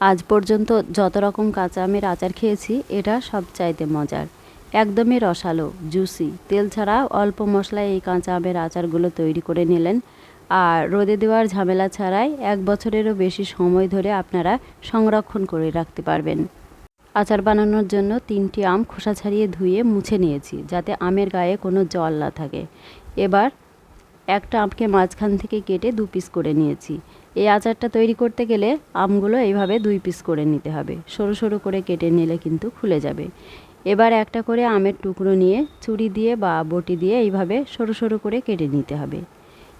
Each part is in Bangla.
আজ পর্যন্ত যত রকম কাঁচা আমের আচার খেয়েছি, এটা সবচাইতে মজার। একদমই রসালো জুসি তেল ছাড়া অল্প মশলায় এই কাঁচা আমের আচারগুলো তৈরি করে নিলেন। আর রোদে দেওয়ার ঝামেলা ছাড়াই এক বছরেরও বেশি সময় ধরে আপনারা সংরক্ষণ করে রাখতে পারবেন। আচার বানানোর জন্য তিনটি আম খোসা ছাড়িয়ে ধুয়ে মুছে নিয়েছি, যাতে আমের গায়ে কোনো জল না থাকে। এবার একটা আমকে মাঝখান থেকে কেটে দু পিস করে নিয়েছি। এই আচারটা তৈরি করতে গেলে আমগুলো এইভাবে দুই পিস করে নিতে হবে। সরু সরু করে কেটে নিলে কিন্তু খুলে যাবে। এবার একটা করে আমের টুকরো নিয়ে ছুরি দিয়ে বা বটি দিয়ে এইভাবে সরু সরু করে কেটে নিতে হবে।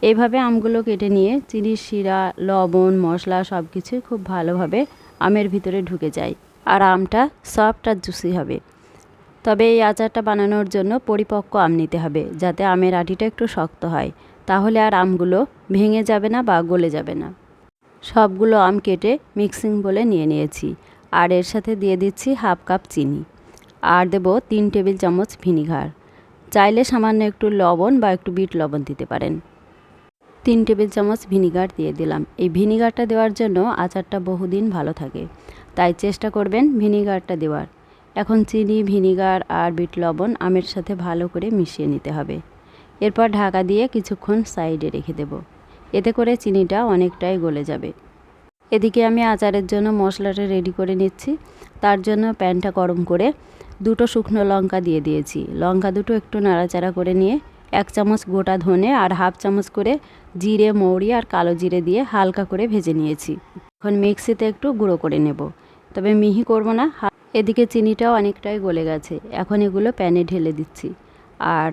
এইভাবে আমগুলো কেটে নিয়ে চিনির শিরা, লবণ, মশলা সব কিছুই খুব ভালোভাবে আমের ভিতরে ঢুকে যায় আর আমটা সফট আর জুসি হবে। তবে এই আচারটা বানানোর জন্য পরিপক্ক আম নিতে হবে যাতে আমের আটিটা একটু শক্ত হয়। তাহলে আর আমগুলো ভেঙে যাবে না বা গলে যাবে না। সবগুলো আম কেটে মিক্সিং বলে নিয়ে নিয়েছি। আর এর সাথে দিয়ে দিচ্ছি হাফ কাপ চিনি। আর দেব তিন টেবিল চামচ ভিনিগার। চাইলে সামান্য একটু লবণ বা একটু বিট লবণ দিতে পারেন। তিন টেবিল চামচ ভিনিগার দিয়ে দিলাম। এই ভিনিগারটা দেওয়ার জন্য আচারটা বহুদিন ভালো থাকে। তাই চেষ্টা করবেন ভিনিগারটা দেওয়ার। এখন চিনি, ভিনিগার আর বিট লবণ আমের সাথে ভালো করে মিশিয়ে নিতে হবে। এরপর ঢাকা দিয়ে কিছুক্ষণ সাইডে রেখে দেব। এতে করে চিনিটা অনেকটাই গলে যাবে। এদিকে আমি আচারের জন্য মশলাটা রেডি করে নিচ্ছি। তার জন্য প্যানটা গরম করে দুটো শুকনো লঙ্কা দিয়ে দিয়েছি। লঙ্কা দুটো একটু নাড়াচাড়া করে নিয়ে এক চামচ গোটা ধনে আর হাফ চামচ করে জিরে, মৌরি আর কালো জিরে দিয়ে হালকা করে ভেজে নিয়েছি। এখন মিক্সিতে একটু গুঁড়ো করে নেব। তবে মিহি করব না। এদিকে চিনিটাও অনেকটাই গলে গেছে। এখন এগুলো প্যানে ঢেলে দিচ্ছি। আর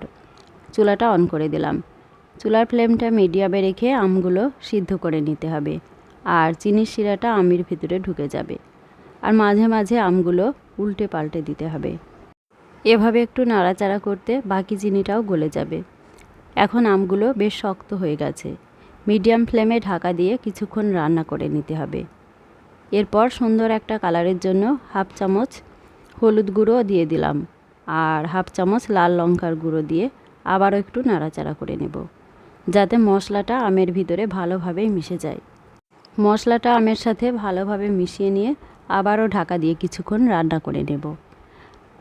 চুলাটা অন করে দিলাম। চুলার ফ্লেমটা মিডিয়ামে রেখে আমগুলো সিদ্ধ করে নিতে হবে। আর চিনির শিরাটা আমের ভিতরে ঢুকে যাবে। আর মাঝে মাঝে আমগুলো উল্টে পাল্টে দিতে হবে। এভাবে একটু নাড়াচাড়া করতে বাকি চিনিটাও গলে যাবে। এখন আমগুলো বেশ শক্ত হয়ে গেছে। মিডিয়াম ফ্লেমে ঢাকা দিয়ে কিছুক্ষণ রান্না করে নিতে হবে। এরপর সুন্দর একটা কালারের জন্য হাফ চামচ হলুদ গুঁড়ো দিয়ে দিলাম। আর হাফ চামচ লাল লঙ্কার গুঁড়ো দিয়ে আবারও একটু নাড়াচাড়া করে নেব, যাতে মশলাটা আমের ভিতরে ভালোভাবে মিশে যায়। মশলাটা আমের সাথে ভালোভাবে মিশিয়ে নিয়ে আবারও ঢাকা দিয়ে কিছুক্ষণ রান্না করে নেব।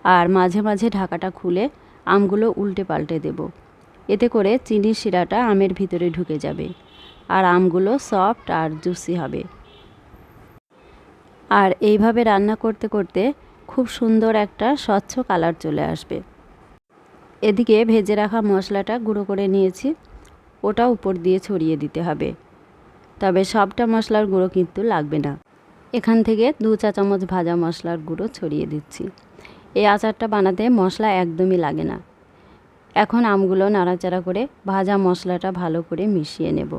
আর মাঝে মাঝে ঢাকাটা খুলে আমগুলো উল্টে পাল্টে দেব। এতে করে চিনির শিরাটা আমের ভিতরে ঢুকে যাবে আর আমগুলো সফট আর জুসি হবে। আর এইভাবে রান্না করতে করতে খুব সুন্দর একটা স্বচ্ছ কালার চলে আসবে। এদিকে ভেজে রাখা মশলাটা গুঁড়ো করে নিয়েছি। ওটা উপর দিয়ে ছড়িয়ে দিতে হবে। তবে সবটা মশলার গুঁড়ো কিন্তু লাগবে না। এখান থেকে দু চা চামচ ভাজা মশলার গুঁড়ো ছড়িয়ে দিচ্ছি। এই আচারটা বানাতে মশলা একদমই লাগে না। এখন আমগুলো নাড়াচাড়া করে ভাজা মশলাটা ভালো করে মিশিয়ে নেব।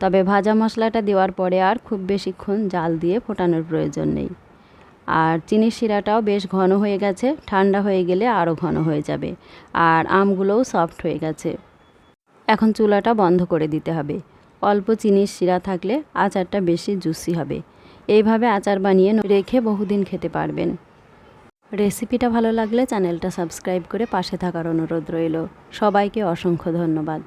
তবে ভাজা মশলাটা দেওয়ার পরে আর খুব বেশিক্ষণ জাল দিয়ে ফোটানোর প্রয়োজন নেই। আর চিনির শিরাটাও বেশ ঘন হয়ে গেছে, ঠান্ডা হয়ে গেলে আরও ঘন হয়ে যাবে। আর আমগুলোও সফট হয়ে গেছে। এখন চুলাটা বন্ধ করে দিতে হবে। অল্প চিনির শিরা থাকলে আচারটা বেশি জুসি হবে। এইভাবে আচার বানিয়ে রেখে বহুদিন খেতে পারবেন। রেসিপিটা ভালো লাগলে চ্যানেলটা সাবস্ক্রাইব করে পাশে থাকার অনুরোধ রইল। সবাইকে অসংখ্য ধন্যবাদ।